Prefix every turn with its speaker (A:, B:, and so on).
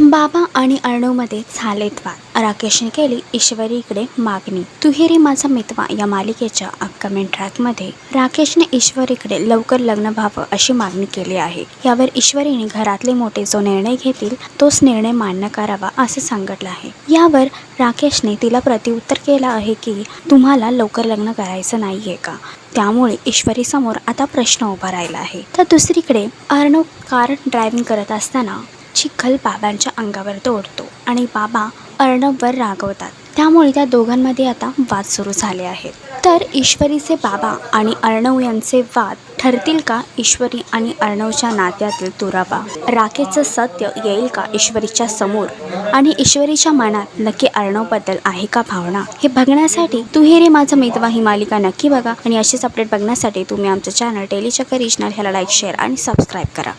A: बाबा आणि अर्णवमध्ये झालेत वाद. राकेशने केली ईश्वरीकडे मागणी. तुहेरी माझा मितवा या मालिकेच्या अपकमिंग ट्रॅकमध्ये राकेशने ईश्वरीकडे लवकर लग्न व्हावं अशी मागणी केली आहे. यावर ईश्वरीने घरातले मोठे जो निर्णय घेतील तोच निर्णय मान्य करावा असं सांगितलं आहे. यावर राकेशने तिला प्रत्युत्तर केलं आहे की तुम्हाला लवकर लग्न करायचं नाही आहे का? त्यामुळे ईश्वरीसमोर आता प्रश्न उभा राहिला आहे. तर दुसरीकडे अर्णव कार ड्रायव्हिंग करत असताना चिखल बाबांच्या अंगावर तोडतो आणि बाबा अर्णववर रागवतात. त्यामुळे त्या दोघांमध्ये आता वाद सुरू झाले आहेत. तर ईश्वरीचे बाबा आणि अर्णव यांचे वाद ठरतील का? ईश्वरी आणि अर्णवच्या नात्यातील तुराबा राकेचं सत्य येईल का ईश्वरीच्या समोर? आणि ईश्वरीच्या मनात नक्की अर्णवबद्दल आहे का भावना? हे बघण्यासाठी तू रे माझं मितवा ही मालिका नक्की बघा. आणि अशीच अपडेट बघण्यासाठी तुम्ही आमचं चॅनल टेलीचक्कर रिजनल ह्याला लाईक शेअर आणि सबस्क्राईब करा.